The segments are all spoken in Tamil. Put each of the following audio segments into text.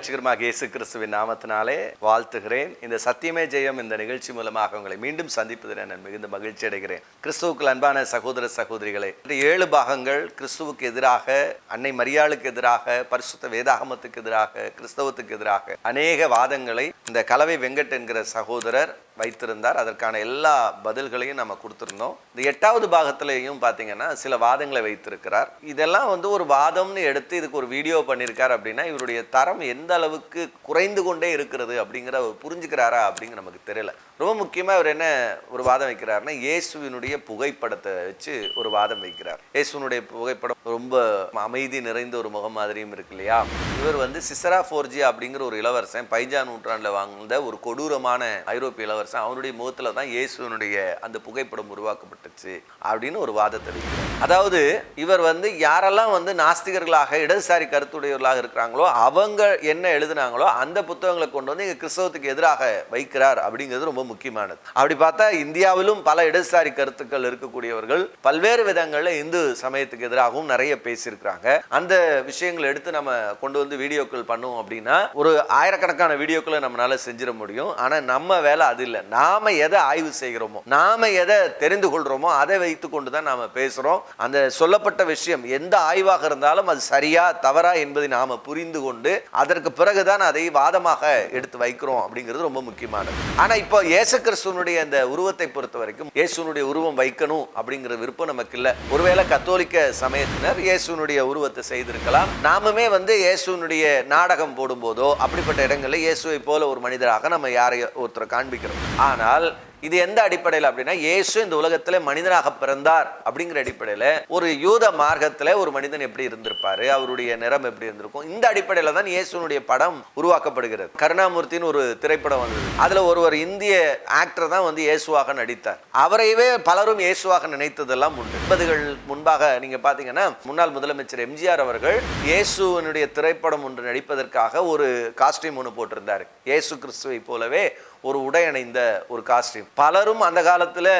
ஆண்டவரும் ரட்சகருமாக இயேசு கிறிஸ்துவின் நாமத்தினாலே வாழ்த்துகிறேன். இந்த சத்தியமே ஜெயம் இந்த நிகழ்ச்சி மூலமாக உங்களை மீண்டும் சந்திப்பதில் நான் மிகுந்த மகிழ்ச்சி அடைகிறேன். கிறிஸ்துவுக்கு அன்பான சகோதர சகோதரிகளே இந்த ஏழு பாகங்கள் கிறிஸ்துவுக்கு எதிராக அன்னை மரியாளுக்கு எதிராக பரிசுத்த வேதாகமத்துக்கு எதிராக கிறிஸ்தவத்துக்கு எதிராக அநேக வாதங்களை இந்த கலவை வெங்கட் என்கிற சகோதரர் வைத்திருந்தார். அதற்கான எல்லா பதில்களையும் நம்ம கொடுத்துருந்தோம். இந்த எட்டாவது பாகத்திலையும் பார்த்தீங்கன்னா சில வாதங்களை வைத்திருக்கிறார். இதெல்லாம் வந்து ஒரு வாதம்னு எடுத்து இதுக்கு ஒரு வீடியோ பண்ணியிருக்கார் அப்படின்னா இவருடைய தரம் எந்த அளவுக்கு குறைந்து கொண்டே இருக்கிறது அப்படிங்கிற அவர் புரிஞ்சுக்கிறாரா அப்படிங்கிற நமக்கு தெரியல. ரொம்ப முக்கியமாக அவர் என்ன ஒரு வாதம் வைக்கிறாருன்னா இயேசுவினுடைய புகைப்படத்தை வச்சு ஒரு வாதம் வைக்கிறார். இயேசுவினுடைய புகைப்படம் ரொம்ப அமைதி நிறைந்த ஒரு முகம் மாதிரியும் இருக்கு இல்லையா? இவர் வந்து சிசரா ஃபோர்ஜி அப்படிங்கிற ஒரு இளவரசன் பைஞ்சா நூற்றாண்டில் வாழ்ந்த ஒரு கொடூரமான ஐரோப்பிய இளவரசன். அவனுடைய முகத்தில் தான் இயேசுவினுடைய அந்த புகைப்படம் உருவாக்கப்பட்டுச்சு அப்படின்னு ஒரு வாதத்தை வைக்கிறார் அதாவது இவர் வந்து யாரெல்லாம் வந்து நாஸ்திகர்களாக இடதுசாரி கருத்துடையவர்களாக இருக்கிறாங்களோ அவங்க என்ன எழுதுனாங்களோ அந்த புத்தகங்களை கொண்டு வந்து இங்க கிறிஸ்தவத்துக்கு எதிராக வைக்கிறார் அப்படிங்கிறது ரொம்ப முக்கியமானது. அப்படி பார்த்தா இந்தியாவிலும் பல இடதுசாரி கருத்துக்கள் இருக்கக்கூடியவர்கள் பல்வேறு விதங்களில் இந்து சமயத்துக்கு எதிராகவும் நிறைய பேசியிருக்கிறாங்க. அந்த விஷயங்களை எடுத்து நம்ம கொண்டு வந்து வீடியோக்கள் பண்ணுவோம் அப்படின்னா ஒரு ஆயிரக்கணக்கான வீடியோக்களை நம்மளால செஞ்சிட முடியும். ஆனா நம்ம வேலை அது இல்லை. நாம எதை ஆய்வு செய்கிறோமோ நாம எதை தெரிந்து கொள்றோமோ அதை வைத்து கொண்டு தான் நாம பேசுறோம். அந்த சொல்லப்பட்ட விஷயம் எந்த ஆய்வாக இருந்தாலும் அது சரியா தவறா என்பதை நாம புரிந்து கொண்டு அதற்கு பிறகுதான் அதை வாதமாக எடுத்து வைக்கிறோம் அப்படிங்கிறது ரொம்ப முக்கியமானது. ஆனா இப்போ இயேசு கிறிஸ்துவனுடைய அந்த உருவத்தை பொறுத்த வரைக்கும் இயேசுனுடைய உருவம் வைக்கணும் அப்படிங்கிற விருப்பம் நமக்கு இல்லை. ஒருவேளை கத்தோலிக்க சமயத்தினர் இயேசுனுடைய உருவத்தை செய்திருக்கலாம். நாமுமே வந்து இயேசுனுடைய நாடகம் போடும்போதோ அப்படிப்பட்ட இடங்களில் இயேசுவை போல ஒரு மனிதராக நம்ம யாரை ஒருத்தரை காண்பிக்கிறோம். ஆனால் இது எந்த அடிப்படையில் அப்படின்னா இயேசு இந்த உலகத்தில் மனிதனாக பிறந்தார் அப்படிங்கிற அடிப்படையில் ஒரு யூத மார்க்கத்தில் ஒரு மனிதன் எப்படி இருந்திருப்பாரு அவருடைய நிறம் எப்படி இருந்திருக்கும் இந்த அடிப்படையில் தான் இயேசுனுடைய படம் உருவாக்கப்படுகிறது. கருணாமூர்த்தின்னு ஒரு திரைப்படம் வந்தது. அதில் ஒருவர் இந்திய ஆக்டர் தான் வந்து இயேசுவாக நடித்தார். அவரையவே பலரும் இயேசுவாக நினைத்ததெல்லாம் உண்டு. எண்பதுகள் முன்பாக நீங்கள் பார்த்தீங்கன்னா முன்னாள் முதலமைச்சர் எம்ஜிஆர் அவர்கள் இயேசுவனுடைய திரைப்படம் ஒன்று நடிப்பதற்காக ஒரு காஸ்டியூம் ஒன்று போட்டிருந்தார். இயேசு கிறிஸ்துவை போலவே ஒரு உடை அணிந்த ஒரு காஸ்டியூம் பலரும் அந்த காலத்தில்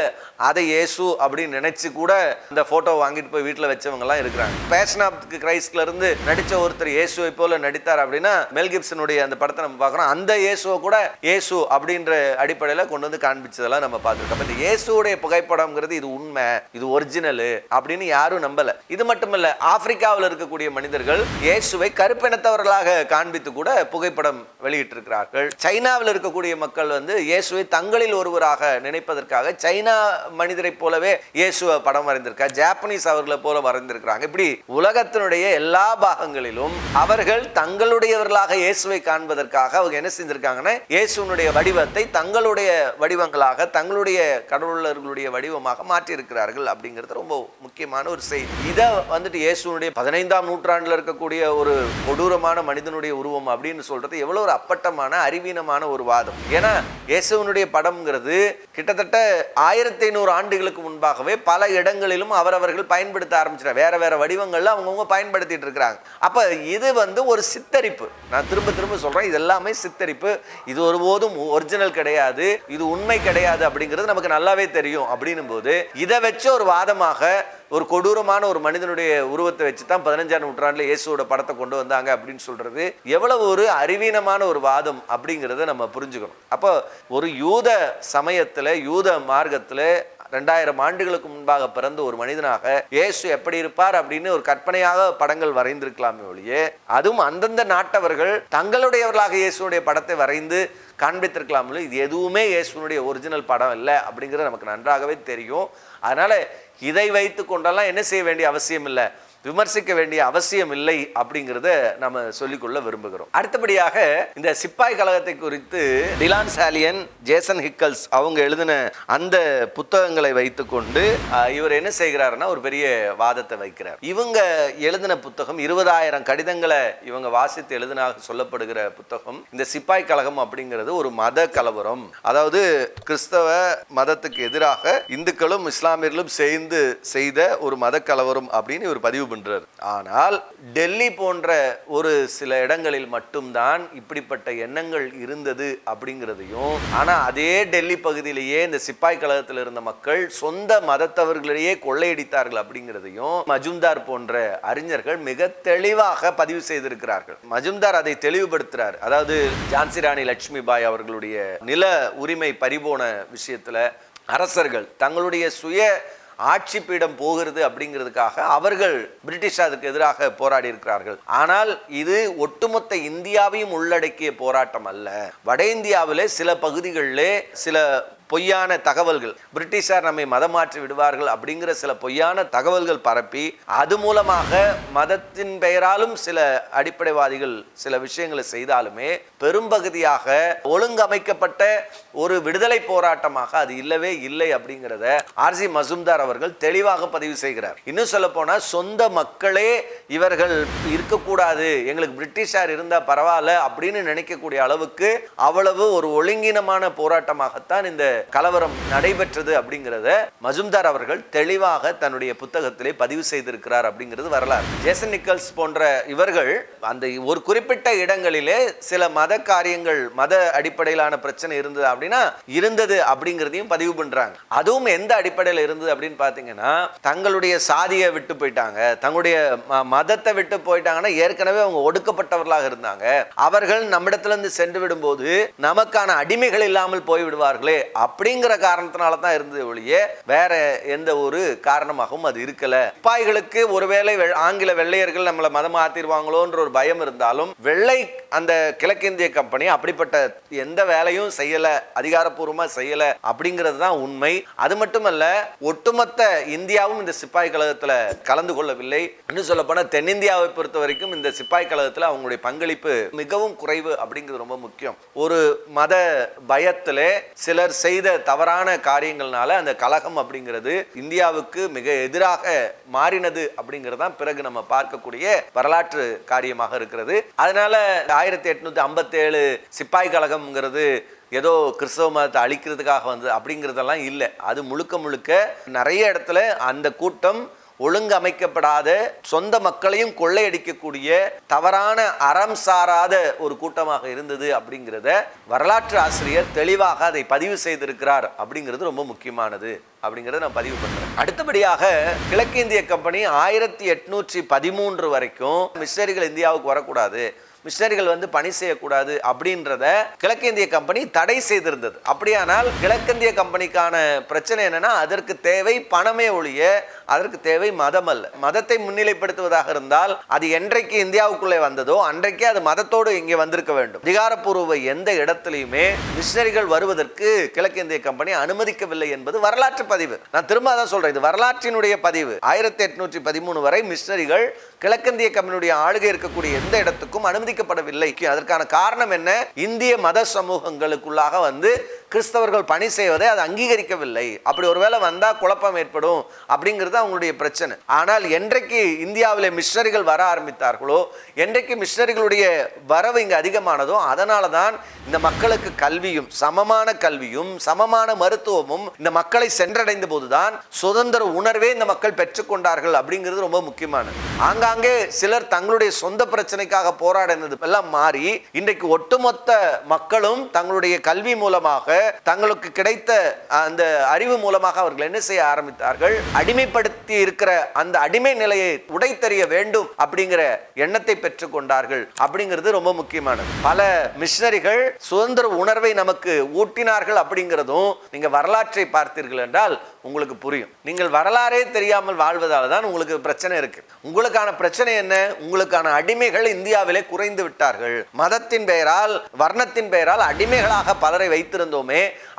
அதை ஏசு அப்படின்னு நினைச்சு கூட இந்த ஃபோட்டோ வாங்கிட்டு போய் வீட்டில் வச்சவங்கலாம் இருக்கிறாங்க. பேஷன் ஆஃப் கிரைஸ்ட்ல இருந்து ஒருத்தர் இயேசுவை போல நடித்தார் அப்படின்னா மெல் கிப்சனுடைய அந்த படத்தை நம்ம பார்க்குறோம். அந்த இயேசுவை கூட இயேசு அப்படின்ற அடிப்படையில் கொண்டு வந்து காண்பிச்சதெல்லாம் நம்ம பார்த்துருக்கோம். இந்த இயேசுடைய புகைப்படம்ங்கிறது இது உண்மை இது ஒரிஜினலு அப்படின்னு யாரும் நம்பலை. இது மட்டும் இல்லை ஆப்பிரிக்காவில் இருக்கக்கூடிய மனிதர்கள் இயேசுவை கருப்பினத்தவர்களாக காண்பித்து கூட புகைப்படம் வெளியிட்டிருக்கிறார்கள். சைனாவில் இருக்கக்கூடிய மக்கள் வந்து இயேசுவை தங்களில் ஒருவராக நினைப்பதற்காக சைனா மனிதரை போலவே இயேசுவை படம் வரைந்திருக்கார் ஜாப்பனீஸ் அவர்களை போல வரைந்திருக்கிறாங்க. இப்படி உலகத்தினுடைய எல்லா பாகங்களிலும் அவர்கள் தங்களுடையவர்களாக இயேசுவை காண்பதற்காக அவங்க என்ன செஞ்சிருக்காங்கன்னா இயேசுனுடைய வடிவத்தை தங்களுடைய வடிவங்களாக தங்களுடைய கடவுளர்களுடைய வடிவமாக மாற்றியிருக்கிறார்கள் அப்படிங்கிறது ரொம்ப முக்கியமான ஒரு செய்தி. இதை வந்துட்டு இயேசுனுடைய பதினைந்தாம் நூற்றாண்டில் இருக்கக்கூடிய ஒரு கொடூரமான மனிதனுடைய உருவம் அப்படின்னு சொல்றது எவ்வளவு ஒரு அப்பட்டமான அறிவீனமான ஒரு வாதம். ஏன்னா இயேசுவனுடைய படம்ங்கிறது கிட்டத்தட்ட ஆயிரத்தி ஐநூறு ஆண்டுகளுக்கு முன்பாகவே பல இடங்களிலும் அவரவர்கள் பயன்படுத்த ஆரம்பிச்சிட வேற வேற வடிவங்கள்ல அவங்கவுங்க பயன்படுத்திட்டு இருக்கிறாங்க. அப்ப இது வந்து ஒரு சித்தரிப்பு. நான் திரும்ப திரும்ப சொல்றேன் இது எல்லாமே சித்தரிப்பு. இது ஒருபோதும் ஒரிஜினல் கிடையாது. இது உண்மை கிடையாது அப்படிங்கிறது நமக்கு நல்லாவே தெரியும். அப்படின்னும் போது இதை வச்சு ஒரு வாதமாக ஒரு கொடூரமான ஒரு மனிதனுடைய உருவத்தை வச்சு தான் பதினஞ்சாம் நூற்றாண்டுல இயேசுவோட படத்தை கொண்டு வந்தாங்க அப்படின்னு சொல்றது. எவ்வளவு ஒரு அறிவீனமான ஒரு வாதம் அப்படிங்கிறத நம்ம புரிஞ்சுக்கணும். அப்போ ஒரு யூத சமயத்தில் யூத மார்க்கத்தில் ரெண்டாயிரம் ஆண்டுகளுக்கு முன்பாக பிறந்த ஒரு மனிதனாக இயேசு எப்படி இருப்பார் அப்படின்னு ஒரு கற்பனையாக படங்கள் வரைந்திருக்கலாமே ஒழிய அதுவும் அந்தந்த நாட்டவர்கள் தங்களுடையவர்களாக இயேசுடைய படத்தை வரைந்து காண்பித்திருக்கலாம்ல இது எதுவுமே இயேசுனுடைய ஒரிஜினல் படம் இல்லை அப்படிங்கிறது நமக்கு நன்றாகவே தெரியும். அதனால இதை வைத்து கொண்டெல்லாம் என்ன செய்ய வேண்டிய அவசியம் இல்லை? விமர்சிக்க வேண்டிய அவசியம் இல்லை அப்படிங்கிறத நம்ம சொல்லிக்கொள்ள விரும்புகிறோம். அடுத்தபடியாக இந்த சிப்பாய் கழகத்தை குறித்து டிலான் சாலியன் ஜேசன் ஹிக்கல்ஸ் அவங்க எழுதின அந்த புத்தகங்களை வைத்துக்கொண்டு இவர் என்ன செய்கிறாருன்னா ஒரு பெரிய வாதத்தை வைக்கிறார். இவங்க எழுதின புத்தகம் இருபதாயிரம் கடிதங்களை இவங்க வாசித்து எழுதினாக சொல்லப்படுகிற புத்தகம் இந்த சிப்பாய் கழகம் அப்படிங்கிறது ஒரு மத கலவரம். அதாவது கிறிஸ்தவ மதத்துக்கு எதிராக இந்துக்களும் இஸ்லாமியர்களும் சேர்ந்து செய்த ஒரு மத கலவரம் அப்படின்னு இவர் பதிவு பண்றார். ஆனால் டெல்லி போன்ற ஒரு சில இடங்களில் மட்டும்தான் இப்படிப்பட்ட எண்ணங்கள் இருந்தது அப்படிங்கிறதையும் ஆனால் அதே டெல்லி பகுதியிலேயே இந்த சிப்பாய் கழகத்தில் இருந்த மக்கள் சொந்த மதத்தவர்களிடையே கொள்ளையடித்தார்கள் அப்படிங்கிறதையும் மஜும்தார் போன்ற அறிஞர்கள் மிக தெளிவாக பதிவு செய்திருக்கிறார்கள். மஜும்தார் அதை தெளிவுபடுத்துறார். அதாவது ஜான்சி ராணி லட்சுமி பாய் அவர்களுடைய நில உரிமை பறிபோன விஷயத்தில் அரசர்கள் தங்களுடைய சுய ஆட்சி பீடம் போகிறது அப்படிங்கிறதுக்காக அவர்கள் பிரிட்டிஷ் அதுக்கு எதிராக போராடி இருக்கிறார்கள். ஆனால் இது ஒட்டுமொத்த இந்தியாவையும் உள்ளடக்கிய போராட்டம் அல்ல. வட இந்தியாவிலே சில பகுதிகளிலே சில பொய்யான தகவல்கள். பிரிட்டிஷார் நம்மை மதம் மாற்றி விடுவார்கள் அப்படிங்கிற சில பொய்யான தகவல்கள் பரப்பி அது மூலமாக மதத்தின் பெயராலும் சில அடிப்படைவாதிகள் சில விஷயங்களை செய்தாலுமே பெரும்பகுதியாக ஒழுங்கமைக்கப்பட்ட ஒரு விடுதலை போராட்டமாக அது இல்லவே இல்லை அப்படிங்கிறத ஆர்சி மசும்தார் அவர்கள் தெளிவாக பதிவு செய்கிறார். இன்னும் சொல்ல போனால் சொந்த மக்களே இவர்கள் இருக்கக்கூடாது எங்களுக்கு பிரிட்டிஷார் இருந்தால் பரவாயில்ல அப்படின்னு நினைக்கக்கூடிய அளவுக்கு அவ்வளவு ஒரு ஒழுங்கினமான போராட்டமாகத்தான் இந்த கலவரம் நடைபெற்றது அப்படிங்கிறத மஜும்தார் அவர்கள் தெளிவாக தன்னுடைய புத்தகத்திலே பதிவு செய்திருக்கிறார் அப்படிங்கிறது வரலாறு. ஜேசன் நிக்கல்ஸ் போன்ற இவர்கள் அந்த ஒரு குறிப்பிட்ட இடங்களிலே சில மத காரியங்கள் மத அடிப்படையிலான பிரச்சனை இருந்தது அப்படின்னா இருந்தது அப்படிங்கிறதையும் பதிவு பண்றாங்க. அதுவும் எந்த அடிப்படையில் இருந்தது அப்படின்னு பார்த்தீங்கன்னா தங்களுடைய சாதியை விட்டு போயிட்டாங்க தங்களுடைய ம- மதத்தை விட்டு போயிட்டாங்கன்னா ஏற்கனவே அவங்க ஒடுக்கப்பட்டவர்களாக இருந்தாங்க. அவர்கள் நம்மிடத்துல இருந்து சென்று விடும்போது நமக்கான அடிமைகள் இல்லாமல் போய்விடுவார்களே அப்படிங்கிற காரணத்தினால தான் இருந்தது ஒழிய வேற எந்த ஒரு காரணமாகவும் அது இருக்கல. சிப்பாய்களுக்கு ஒருவேளை வெ- ஆங்கில வெள்ளையர்கள் நம்மளை மதம் ஆத்திருவாங்களோன்ற ஒரு பயம் இருந்தாலும் வெள்ளை அந்த கிழக்கிந்திய கம்பெனி அப்படிப்பட்ட எந்த வேலையும் செய்யல அதிகாரப்பூர்வமா செய்யல அப்படிங்கிறது தான் உண்மை. அது மட்டுமல்ல ஒட்டுமொத்த இந்தியாவும் இந்த சிப்பாய் கழகத்தில் கலந்து கொள்ளவில்லை. இன்னும் சொல்ல தென்னிந்தியாவை பொறுத்த வரைக்கும் இந்த சிப்பாய் கழகத்தில் அவங்களுடைய பங்களிப்பு மிகவும் குறைவு அப்படிங்கிறது ரொம்ப முக்கியம். ஒரு மத பயத்திலே சிலர் செய்த தவறான காரியங்கள்னால அந்த கலகம் அப்படிங்கிறது இந்தியாவுக்கு மிக எதிராக மாறினது அப்படிங்கிறது தான் பிறகு நம்ம பார்க்கக்கூடிய வரலாற்று காரியமாக இருக்கிறது. அதனால ஆயிரத்தி எட்நூத்தி ஐம்பத்தி ஏழு சிப்பாய் கழகம்ங்கிறது ஏதோ கிறிஸ்தவ மதத்தை அழிக்கிறதுக்காக வந்தது அப்படிங்கிறதெல்லாம் இல்லை. அது முழுக்க முழுக்க நிறைய இடத்துல அந்த கூட்டம் ஒழுங்கமைக்கப்படாத சொந்த மக்களையும் கொள்ளையடிக்கக்கூடிய தவறான அறம் சாராத ஒரு கூட்டமாக இருந்தது அப்படிங்கிறத வரலாற்று ஆசிரியர் தெளிவாக அதை பதிவு செய்திருக்கிறார் அப்படிங்கிறது ரொம்ப முக்கியமானது அப்படிங்கிறத நான் பதிவு பண்ணுறேன் அடுத்தபடியாக கிழக்கிந்திய கம்பெனி ஆயிரத்தி எட்நூற்றி பதிமூன்று வரைக்கும் மிஷனரிகள் இந்தியாவுக்கு வரக்கூடாது மிஷனரிகள் வந்து பணி செய்யக்கூடாது அப்படின்றத கிழக்கிந்திய கம்பெனி தடை செய்திருந்தது. அப்படியானால் கிழக்கிந்திய கம்பெனிக்கான பிரச்சனை என்னன்னா அதற்கு தேவை பணமே ஒழிய அதற்கு தேவை மதம் அல்ல. மதத்தை முன்னிலைப்படுத்துவதாக இருந்தால் அது என்றைக்கு இந்தியாவுக்குள்ளே வந்ததோ அன்றைக்கே அது மதத்தோடு இங்கே வந்திருக்க வேண்டும். அதிகாரப்பூர்வ எந்த இடத்துலையுமே மிஷினரிகள் வருவதற்கு கிழக்கிந்திய கம்பெனி அனுமதிக்கவில்லை என்பது வரலாற்று பதிவு. நான் திரும்ப தான் சொல்றேன் இது வரலாற்றினுடைய பதிவு. ஆயிரத்தி எட்நூற்றி பதிமூணு வரை மிஷினரிகள் கிழக்கிந்திய கம்பெனியுடைய ஆளுகை இருக்கக்கூடிய எந்த இடத்துக்கும் அனுமதிக்கப்படவில்லை. அதற்கான காரணம் என்ன? இந்திய மத சமூகங்களுக்குள்ளாக வந்து கிறிஸ்தவர்கள் பணி செய்வதை அது அங்கீகரிக்கவில்லை. அப்படி ஒருவேளை வந்தால் குழப்பம் ஏற்படும் அப்படிங்கிறது அவங்களுடைய பிரச்சனை. ஆனால் என்றைக்கு இந்தியாவில் மிஷினரிகள் வர ஆரம்பித்தார்களோ என்றைக்கு மிஷினரிகளுடைய வரவு இங்கே அதிகமானதோ அதனால தான் இந்த மக்களுக்கு கல்வியும் சமமான கல்வியும் சமமான மருத்துவமும் இந்த மக்களை சென்றடைந்த போதுதான் சுதந்திர உணர்வே இந்த மக்கள் பெற்றுக்கொண்டார்கள் அப்படிங்கிறது ரொம்ப முக்கியமானது. ஆங்காங்கே சிலர் தங்களுடைய சொந்த பிரச்சனைக்காக போராடினது எல்லாம் மாறி இன்றைக்கு ஒட்டுமொத்த மக்களும் தங்களுடைய கல்வி மூலமாக தங்களுக்கு கிடைத்த அந்த அறிவு மூலமாக அவர்கள் என்ன செய்ய ஆரம்பித்தார்கள்? அடிமைப்படுத்தி இருக்கிற அந்த அடிமை நிலையை உடைத்தறிய வேண்டும் அப்படிங்கிற எண்ணத்தை பெற்றுக்கொண்டார்கள் அப்படிங்கிறது ரொம்ப முக்கியமானது. பல மிஷினரிகள் சுதந்திர உணர்வை நமக்கு ஊட்டினார்கள் அப்படிங்கிறதும் நீங்க வரலாற்றை பார்த்தீர்கள் என்றால் உங்களுக்கு புரியும். நீங்கள் வரலாறே தெரியாமல் வாழ்வதால் தான் உங்களுக்கு பிரச்சனை இருக்கு. உங்களுக்கான பிரச்சனை என்ன? உங்களுக்கான அடிமைகள் இந்தியாவிலே குறைந்து விட்டார்கள். மதத்தின் பெயரால் வர்ணத்தின் பெயரால் அடிமைகளாக பலரை வைத்திருந்தோம்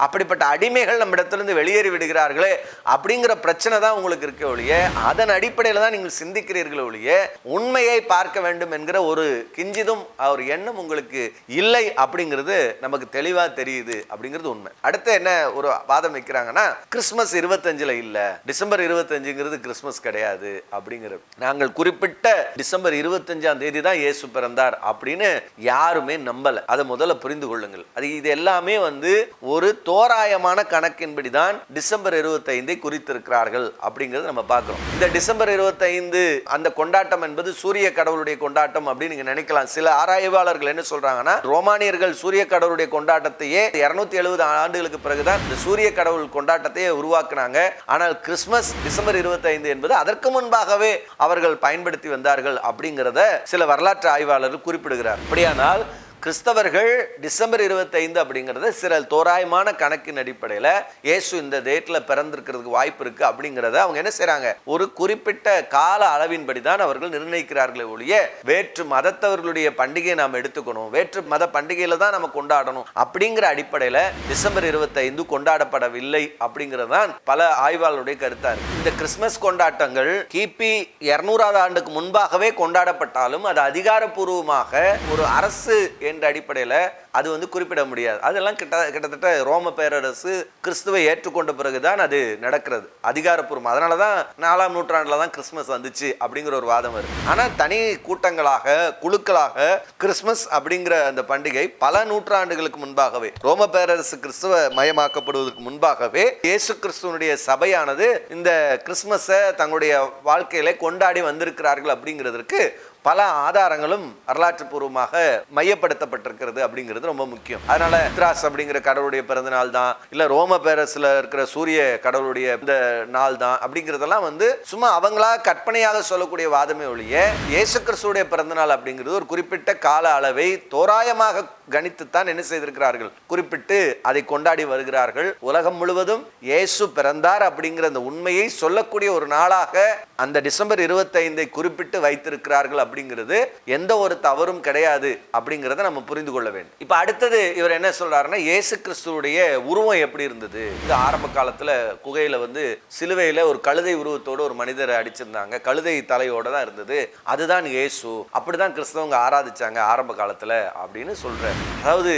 அப்படிப்பட்ட அடிமைகள் நம்ம இடத்துலேருந்து வெளியேறி விடுகிறார்களே அப்படிங்கிற பிரச்சனை தான் உங்களுக்கு இருக்க ஒழிய அதன் அடிப்படையில் தான் நீங்கள் சிந்திக்கிறீர்கள் ஒழிய உண்மையை பார்க்க வேண்டும் என்கிற ஒரு கிஞ்சிதும் ஒரு எண்ணம் உங்களுக்கு இல்லை அப்படிங்கிறது நமக்கு தெளிவாக தெரியுது அப்படிங்கிறது உண்மை. அடுத்து என்ன ஒரு வாதம் வைக்கிறாங்கன்னா கிறிஸ்மஸ் இருபத்தஞ்சில் இல்லை டிசம்பர் இருபத்தஞ்சுங்கிறது கிறிஸ்மஸ் கிடையாது அப்படிங்கிறது நாங்கள் குறிப்பிட்ட டிசம்பர் இருபத்தஞ்சாம் தேதி தான் இயேசு பிறந்தார் அப்படின்னு யாருமே நம்பலை. அதை முதல்ல புரிந்து கொள்ளுங்கள். அது இது எல்லாமே வந்து ஒரு தோராயமான கணக்கின்படி தான் டிசம்பர் இருபத்தைந்தை குறித்திருக்கிறார்கள் அப்படிங்கிறது நம்ம பார்க்குறோம். இந்த டிசம்பர் இருபத்தைந்து அந்த கொண்டாட்டம் என்பது சூரிய கடவுளுடைய கொண்டாட்டம் அப்படின்னு நீங்கள் நினைக்கலாம். சில ஆராய்வாளர்கள் என்ன சொல்றாங்கன்னா ரோமானியர்கள் சூரிய கடவுளுடைய கொண்டாட்டத்தையே இருநூத்தி எழுபது ஆண்டுகளுக்கு பிறகுதான் இந்த சூரிய கடவுள் கொண்டாட்டத்தையே உருவாக்குனாங்க. ஆனால் கிறிஸ்மஸ் டிசம்பர் இருபத்தைந்து என்பது அதற்கு முன்பாகவே அவர்கள் பயன்படுத்தி வந்தார்கள் அப்படிங்கிறத சில வரலாற்று ஆய்வாளர்கள் குறிப்பிடுகிறார். அப்படியானால் கிறிஸ்தவர்கள் டிசம்பர் இருபத்தைந்து அப்படிங்கிறது சில தோராயமான கணக்கின் அடிப்படையில் இயேசு இந்த டேட்டில் பிறந்திருக்கிறதுக்கு வாய்ப்பு இருக்குது அப்படிங்கிறத அவங்க என்ன செய்கிறாங்க ஒரு குறிப்பிட்ட கால அளவின்படி தான் அவர்கள் நிர்ணயிக்கிறார்களே ஒழிய வேற்று மதத்தவர்களுடைய பண்டிகையை நாம் எடுத்துக்கணும் வேற்று மத பண்டிகையில் தான் நம்ம கொண்டாடணும் அப்படிங்கிற அடிப்படையில் டிசம்பர் இருபத்தைந்து கொண்டாடப்படவில்லை அப்படிங்கிறது தான் பல ஆய்வாளருடைய கருத்தார் இந்த கிறிஸ்மஸ் கொண்டாட்டங்கள் கிபி இருநூறாவது ஆண்டுக்கு முன்பாகவே கொண்டாடப்பட்டாலும் அது அதிகாரப்பூர்வமாக ஒரு அரசு என்ற அடிப்படையில் அது வந்து குறிப்பிட முடியாது. அதெல்லாம் கிட்ட கிட்டத்தட்ட ரோம பேரரசு கிறிஸ்துவை ஏற்றுக்கொண்ட பிறகுதான் அது நடக்கிறது. அதிகாரப்பூர்வம். அதனால தான் நாலாம் நூற்றாண்டில் தான் கிறிஸ்மஸ் வந்துச்சு அப்படிங்கிற ஒரு வாதம் வருது. ஆனால் தனி கூட்டங்களாக குழுக்களாக கிறிஸ்மஸ் அப்படிங்கிற அந்த பண்டிகை பல நூற்றாண்டுகளுக்கு முன்பாகவே ரோம பேரரசு கிறிஸ்துவ மயமாக்கப்படுவதற்கு முன்பாகவே இயேசு கிறிஸ்துவனுடைய சபையானது இந்த கிறிஸ்மஸை தங்களுடைய வாழ்க்கையில கொண்டாடி வந்திருக்கிறார்கள் அப்படிங்கிறதுக்கு பல ஆதாரங்களும் வரலாற்று பூர்வமாக மையப்படுத்தப்பட்டிருக்கிறது அப்படிங்கிறது ரொம்ப முக்கியம். அதனால திராஸ் அப்படிங்கிற கடவுளுடைய பிறந்த நாள் தான் இல்ல ரோம பேரஸ்ல இருக்கிற சூரிய கடவுளுடைய இந்த நாள் தான் அப்படிங்கிறதெல்லாம் வந்து சும்மா அவங்களா கற்பனையாக சொல்லக்கூடிய வாதமே ஒழிய இயேசு கிறிஸ்துடைய பிறந்த நாள் அப்படிங்கிறது ஒரு குறிப்பிட்ட கால அளவை தோராயமாக கணித்துத்தான் என்ன செய்திருக்கிறார்கள்? குறிப்பிட்டு அதை கொண்டாடி வருகிறார்கள். உலகம் முழுவதும் இயேசு பிறந்தார் அப்படிங்கிற அந்த உண்மையை சொல்லக்கூடிய ஒரு நாளாக அந்த டிசம்பர் இருபத்தைந்தை குறிப்பிட்டு வைத்திருக்கிறார்கள் அப்படிங்கிறது எந்த ஒரு தவறும் கிடையாது அப்படிங்கிறத நம்ம புரிந்து கொள்ள வேண்டும். இப்போ அடுத்தது இவர் என்ன சொல்றாருன்னா இயேசு கிறிஸ்துவுடைய உருவம் எப்படி இருந்தது? இந்த ஆரம்ப காலத்தில் குகையில் வந்து சிலுவையில் ஒரு கழுதை உருவத்தோடு ஒரு மனிதரை அடிச்சிருந்தாங்க. கழுதை தலையோட தான் இருந்தது. அதுதான் இயேசு. அப்படிதான் கிறிஸ்தவங்க ஆராதிச்சாங்க ஆரம்ப காலத்தில் அப்படின்னு சொல்கிறார் அதாவது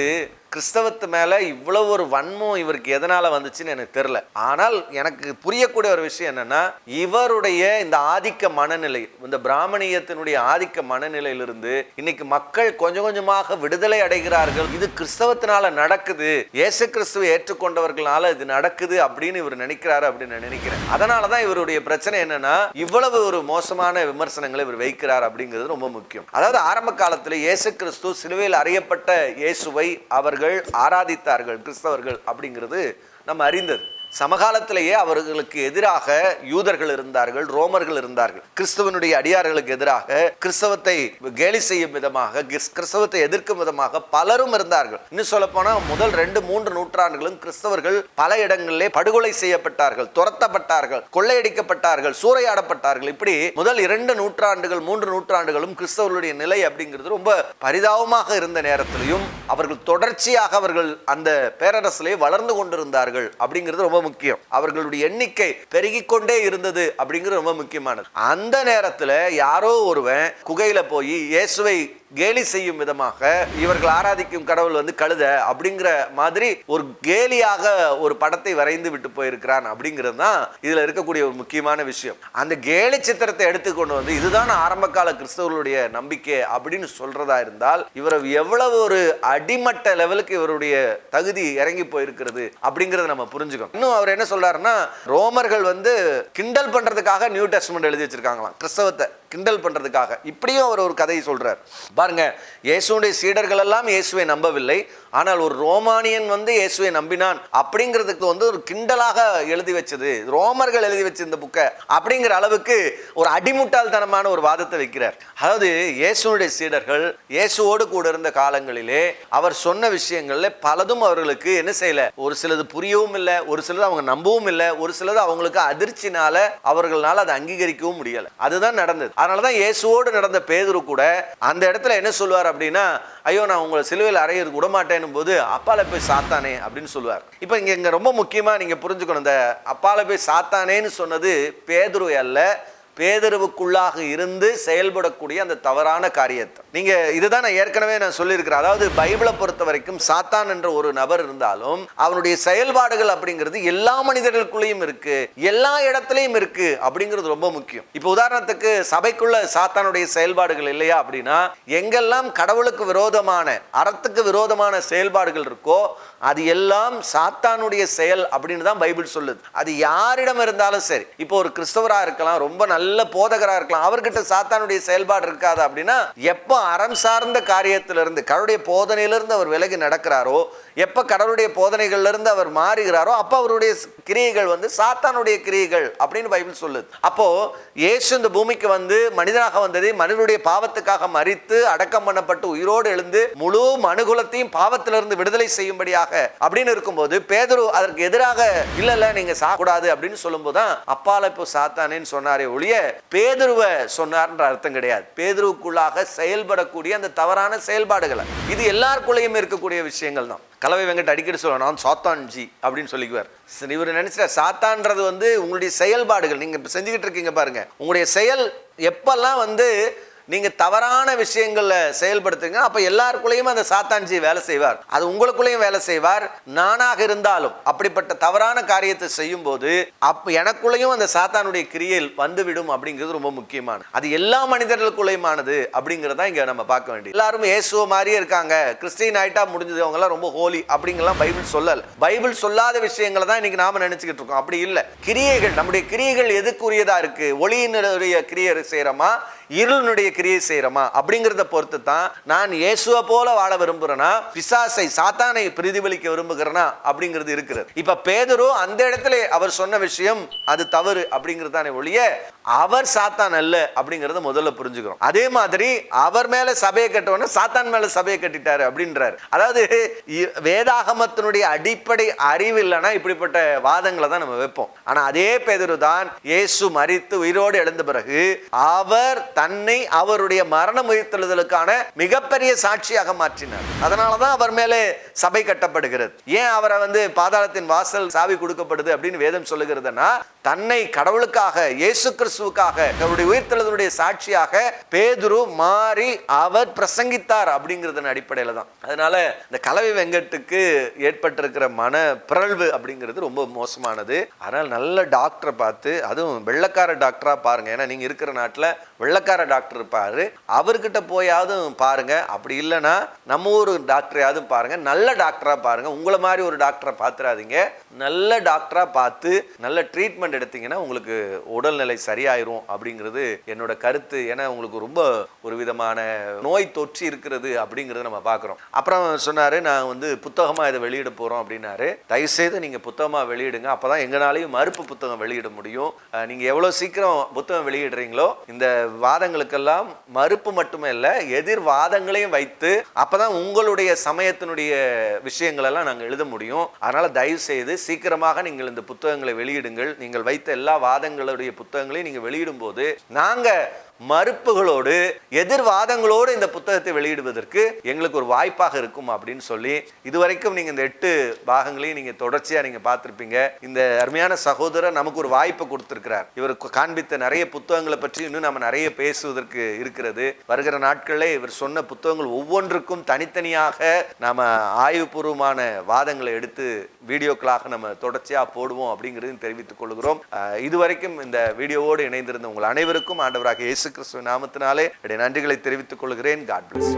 கிறிஸ்தவத்து மேலே இவ்வளவு ஒரு வன்மம் இவருக்கு எதனால் வந்துச்சுன்னு எனக்கு தெரில ஆனால் எனக்கு புரியக்கூடிய ஒரு விஷயம் என்னென்னா இவருடைய இந்த ஆதிக்க மனநிலை இந்த பிராமணியத்தினுடைய ஆதிக்க மனநிலையிலிருந்து இன்னைக்கு மக்கள் கொஞ்சம் கொஞ்சமாக விடுதலை அடைகிறார்கள். இது கிறிஸ்தவத்தினால நடக்குது. இயேசு கிறிஸ்துவை ஏற்றுக்கொண்டவர்களால இது நடக்குது அப்படின்னு இவர் நினைக்கிறாரு அப்படின்னு நான் நினைக்கிறேன். அதனால தான் இவருடைய பிரச்சனை என்னன்னா இவ்வளவு ஒரு மோசமான விமர்சனங்களை இவர் வைக்கிறார் அப்படிங்கிறது ரொம்ப முக்கியம். அதாவது ஆரம்ப காலத்தில் இயேசு கிறிஸ்து சிலுவையில் அறியப்பட்ட இயேசுவை அவர்கள் ஆராதித்தார்கள் கிறிஸ்தவர்கள் அப்படிங்கிறது நம்ம அறிந்தது. சமகாலத்திலேயே அவர்களுக்கு எதிராக யூதர்கள் இருந்தார்கள் ரோமர்கள் இருந்தார்கள். கிறிஸ்தவனுடைய அடியார்களுக்கு எதிராக கிறிஸ்தவத்தை கேலி செய்யும் விதமாக கிறிஸ்தவத்தை எதிர்க்கும் விதமாக பலரும் இருந்தார்கள். இன்னும் சொல்ல போனால் முதல் ரெண்டு மூன்று நூற்றாண்டுகளும் கிறிஸ்தவர்கள் பல இடங்களிலே படுகொலை செய்யப்பட்டார்கள் துரத்தப்பட்டார்கள் கொள்ளையடிக்கப்பட்டார்கள் சூறையாடப்பட்டார்கள். இப்படி முதல் இரண்டு நூற்றாண்டுகள் மூன்று நூற்றாண்டுகளும் கிறிஸ்தவர்களுடைய நிலை அப்படிங்கிறது ரொம்ப பரிதாபமாக இருந்த நேரத்திலையும் அவர்கள் தொடர்ச்சியாக அவர்கள் அந்த பேரரசிலே வளர்ந்து கொண்டிருந்தார்கள் அப்படிங்கிறது ரொம்ப முக்கியம். அவர்களுடைய எண்ணிக்கை பெருகிக்கொண்டே இருந்தது அப்படிங்கிறது ரொம்ப முக்கியமானது. அந்த நேரத்தில் யாரோ ஒருவன் குகையில் போய் இயேசுவை கேலி செய்யும் விதமாக இவர்கள் ஆராதிக்கும் கடவுள் வந்து கழுத அப்படிங்கிற மாதிரி ஒரு கேலியாக ஒரு படத்தை வரைந்து விட்டு போயிருக்கிறான் அப்படிங்கிறது தான் இதில் இருக்கக்கூடிய ஒரு முக்கியமான விஷயம். அந்த கேலி சித்திரத்தை எடுத்துக்கொண்டு வந்து இதுதான் ஆரம்ப கால கிறிஸ்தவர்களுடைய நம்பிக்கை அப்படின்னு சொல்றதா இருந்தால் இவர் எவ்வளவு ஒரு அடிமட்ட லெவலுக்கு இவருடைய தகுதி இறங்கி போயிருக்கிறது அப்படிங்கிறத நம்ம புரிஞ்சுக்கணும். இன்னும் அவர் என்ன சொல்றாருன்னா ரோமர்கள் வந்து கிண்டல் பண்றதுக்காக நியூ டெஸ்ட்மெண்ட் எழுதி வச்சிருக்காங்களாம் கிறிஸ்தவத்தை. கிண்டல் பண்ணுறதுக்காக இப்படியும் அவர் ஒரு கதையை சொல்கிறார் பாருங்க இயேசுடைய சீடர்கள் எல்லாம் இயேசுவை நம்பவில்லை. ஆனால் ஒரு ரோமானியன் வந்து இயேசுவை நம்பினான் அப்படிங்கிறதுக்கு வந்து ஒரு கிண்டலாக எழுதி வச்சது. ரோமர்கள் எழுதி வச்சு இந்த புக்கை அப்படிங்கிற அளவுக்கு ஒரு அடிமுட்டாள்தனமான ஒரு வாதத்தை வைக்கிறார். அதாவது இயேசுடைய சீடர்கள் இயேசுவோடு கூட இருந்த காலங்களிலே அவர் சொன்ன விஷயங்கள்ல பலதும் அவர்களுக்கு என்ன செய்யல? ஒரு சிலது புரியவும் இல்லை ஒரு சிலது அவங்க நம்பவும் இல்லை ஒரு சிலது அவங்களுக்கு அதிர்ச்சினால அவர்களால் அதை அங்கீகரிக்கவும் முடியலை. அதுதான் நடந்தது. அதனாலதான் இயேசுவோடு நடந்த பேதுரு கூட அந்த இடத்துல என்ன சொல்லுவார் அப்படின்னா ஐயோ நான் உங்களை சிலுவையில் அறையிறது விட மாட்டேன்னும் போது அப்பால போய் சாத்தானே அப்படின்னு சொல்லுவார். இப்போ இங்கே இங்கே ரொம்ப முக்கியமாக நீங்கள் புரிஞ்சுக்கணும் இந்த அப்பால போய் சாத்தானேன்னு சொன்னது பேதுரு அல்ல பேதருவுக்குள்ளாக இருந்து செயல்படக்கூடிய அந்த தவறான காரியத்தை நீங்க இதுதான் நான் ஏற்கனவே நான் சொல்லியிருக்கிறேன். அதாவது பைபிளை பொறுத்த வரைக்கும் சாத்தான் என்ற ஒரு நபர் இருந்தாலும் அவனுடைய செயல்பாடுகள் அப்படிங்கிறது எல்லா மனிதர்களுக்குள்ளேயும் இருக்கு எல்லா இடத்துலையும் இருக்கு அப்படிங்கிறது ரொம்ப முக்கியம். இப்போ உதாரணத்துக்கு சபைக்குள்ள சாத்தானுடைய செயல்பாடுகள் இல்லையா அப்படின்னா எங்கெல்லாம் கடவுளுக்கு விரோதமான அறத்துக்கு விரோதமான செயல்பாடுகள் இருக்கோ அது எல்லாம் சாத்தானுடைய செயல் அப்படின்னு தான் பைபிள் சொல்லுது. அது யாரிடம் இருந்தாலும் சரி. இப்போ ஒரு கிறிஸ்தவரா இருக்கலாம் ரொம்ப நல்ல போதகராக இருக்கலாம். அவர்கிட்ட சாத்தானுடைய செயல்பாடு இருக்காது அப்படின்னா எப்போ அறம் சார்ந்த காரியத்திலிருந்து கடவுளுடைய போதனையிலிருந்து அவர் விலகி நடக்கிறாரோ எப்போ கடவுளுடைய போதனைகள்லேருந்து அவர் மாறுகிறாரோ அப்போ அவருடைய கிரியைகள் வந்து சாத்தானுடைய கிரியைகள் அப்படின்னு பைபிள் சொல்லுது. அப்போது இயேசு இந்த பூமிக்கு வந்து மனிதனாக வந்தது மனிதனுடைய பாவத்துக்காக மறித்து அடக்கம் பண்ணப்பட்டு உயிரோடு எழுந்து முழு மனுகுலத்தையும் பாவத்திலிருந்து விடுதலை செய்யும்படியாக அப்படின்னு இருக்கும்போது பேதரு அதற்கு எதிராக இல்லை இல்லை நீங்கள் சாக்கூடாது அப்படின்னு சொல்லும்போது தான் அப்பால இப்போ சாத்தானேன்னு சொன்னாரே ஒழிய பேதுருவை சொன்னார்ன்ற அர்த்தம் கிடையாது. பேதுருவுக்குள்ளாக செயல்படக்கூடிய அந்த தவறான செயல்பாடுகளை. இது எல்லாருக்குள்ளேயும் இருக்கக்கூடிய விஷயங்கள் தான். கலவை வெங்கட் அடிக்கடி சொல்லுவேன் நான் சாத்தான்ஜி அப்படின்னு சொல்லிக்குவார். சரி, இவர் நினைச்சிட்ட சாத்தான்றது வந்து உங்களுடைய செயல்பாடுகள். நீங்க இப்ப செஞ்சுக்கிட்டு இருக்கீங்க பாருங்க. உங்களுடைய செயல் எப்பெல்லாம் வந்து நீங்கள் தவறான விஷயங்களை செயல்படுத்துங்க. அப்போ எல்லாருக்குள்ளேயும் அந்த சாத்தான்ஜி வேலை செய்வார். அது உங்களுக்குள்ளேயும் வேலை செய்வார். நானாக இருந்தாலும் அப்படிப்பட்ட தவறான காரியத்தை செய்யும் போது அப்ப எனக்குள்ளேயும் அந்த சாத்தானுடைய கிரியையில் வந்துவிடும் அப்படிங்கிறது ரொம்ப முக்கியமானது. அது எல்லா மனிதர்களுக்குள்ளேயுமானது அப்படிங்கிறதா இங்கே நம்ம பார்க்க வேண்டியது. எல்லாரும் இயேசுவ மாதிரியே இருக்காங்க. கிறிஸ்டின் ஆயிட்டா முடிஞ்சது. அவங்க எல்லாம் ரொம்ப ஹோலி அப்படிங்கலாம் பைபிள் சொல்லல. பைபிள் சொல்லாத விஷயங்களை தான் இன்னைக்கு நாம நினைச்சுக்கிட்டு இருக்கோம். அப்படி இல்லை. கிரியைகள் நம்முடைய கிரியைகள் எதுக்குரியதா இருக்கு? ஒளியினுடைய கிரியை செய்கிறோமா இருளினுடைய கிரியை செய்கிறோமா அப்படிங்கிறத பொறுத்து தான் நான் இயேசுவை போல வாழ விரும்புகிறேனா பிசாசை சாத்தானை பிரதிபலிக்க விரும்புகிறேனா அப்படிங்கிறது இருக்கிறது. இப்ப பேதரோ அந்த இடத்துல அவர் சொன்ன விஷயம் அது தவறு அப்படிங்கிறது தானே ஒழிய அவர் சாத்தான் அல்ல அப்படிங்கிறத முதல்ல புரிஞ்சுக்கிறோம். அதே மாதிரி அவர் மேல சபையை கட்டவன சாத்தான் மேல சபையை கட்டிட்டாரு அப்படின்றாரு. அதாவது இ- வேதாகமத்தினுடைய அடிப்படை அறிவு இல்லைன்னா இப்படிப்பட்ட வாதங்களை தான் நம்ம வைப்போம். ஆனா அதே பேதரு தான் இயேசு மரித்து உயிரோடு எழுந்த பிறகு அவர் தன்னை அவருடைய மரணம் உயிர்த்தெழுதலுக்கான மிகப்பெரிய சாட்சியாக மாற்றினார். அதனாலதான் அவர் மேலே சபை கட்டப்படுகிறது. ஏன் அவரை வந்து பாதாளத்தின் வாசல் சாவி கொடுக்கப்படுது அப்படின்னு வேதம் சொல்லுகிறதுனா தன்னை கடவுளுக்காக இயேசு கிறிஸ்துவுக்காக அவருடைய உயிர்த்தெழுதலுடைய சாட்சியாக பேதுரு மாறி அவர் பிரசங்கித்தார் அப்படிங்கிறதன் அடிப்படையில் தான். அதனால இந்த கலவை வெங்கட்டுக்கு ஏற்பட்டிருக்கிற மன பிறழ்வு அப்படிங்கிறது ரொம்ப மோசமானது. அதனால் நல்ல டாக்டரை பார்த்து அதுவும் வெள்ளக்கார டாக்டரா பாருங்க. ஏன்னா நீங்க இருக்கிற நாட்டில் சொந்தக்கார டாக்டர் இருப்பார். அவர்கிட்ட போயாவது பாருங்க. அப்படி இல்லைன்னா நம்ம ஊர் டாக்டரையாவது பாருங்க. நல்ல டாக்டராக பாருங்க. உங்களை மாதிரி ஒரு டாக்டரை பார்த்துறாதீங்க நல்ல டாக்டராக பார்த்து நல்ல ட்ரீட்மெண்ட் எடுத்தீங்கன்னா உங்களுக்கு உடல்நிலை சரியாயிரும் அப்படிங்கிறது என்னோட கருத்து. ஏன்னா உங்களுக்கு ரொம்ப ஒரு விதமான நோய் தொற்று இருக்கிறது அப்படிங்கிறத நம்ம பார்க்குறோம் அப்புறம் சொன்னார் நான் வந்து புத்தகமாக இதை வெளியிட போகிறோம் அப்படின்னாரு. தயவுசெய்து நீங்கள் புத்தகமாக வெளியிடுங்க. அப்பதான் எங்களாலையும் மறுப்பு புத்தகம் வெளியிட முடியும். நீங்கள் நீங்க எவ்வளவு சீக்கிரம் புத்தகம் வெளியிடுறீங்களோ இந்த வாதங்களுக்கெல்லாம் மறுப்பு மட்டுமே இல்லை எதிர்வாதங்களையும் வைத்து அப்போதான் உங்களுடைய சமயத்தினுடைய விஷயங்களெல்லாம் நாங்கள் எழுத முடியும். அதனால் தயவு செய்து சீக்கிரமாக நீங்கள் இந்த புத்தகங்களை வெளியிடுங்கள். நீங்கள் வைத்த எல்லா வாதங்களுடைய புத்தகங்களையும் நீங்கள் வெளியிடும் போது நாங்கள் மறுப்புகளோடு எதிர்வாதங்களோடு இந்த புத்தகத்தை வெளியிடுவதற்கு எங்களுக்கு ஒரு வாய்ப்பாக இருக்கும் அப்படின்னு சொல்லி இதுவரைக்கும் நீங்கள் இந்த எட்டு பாகங்களையும் நீங்கள் தொடர்ச்சியாக நீங்கள் பார்த்துருப்பீங்க. இந்த அருமையான சகோதரர் நமக்கு ஒரு வாய்ப்பை கொடுத்துருக்கிறார். இவர் காண்பித்த நிறைய புத்தகங்களை பற்றி இன்னும் நம்ம நிறைய பேசுவதற்கு இருக்கிறது. வருகிற நாட்களில் இவர் சொன்ன புத்தகங்கள் ஒவ்வொன்றுக்கும் தனித்தனியாக நாம் ஆய்வுபூர்வமான வாதங்களை எடுத்து வீடியோக்களாக நம்ம தொடர்ச்சியாக போடுவோம் அப்படிங்கிறதையும் தெரிவித்துக் கொள்கிறோம். இதுவரைக்கும் இந்த வீடியோவோடு இணைந்திருந்த உங்கள் அனைவருக்கும் ஆண்டவராக இயேசு கிறிஸ்துவ நாமத்தினாலே என்னுடைய நன்றிகளை தெரிவித்துக் கொள்கிறேன். God plus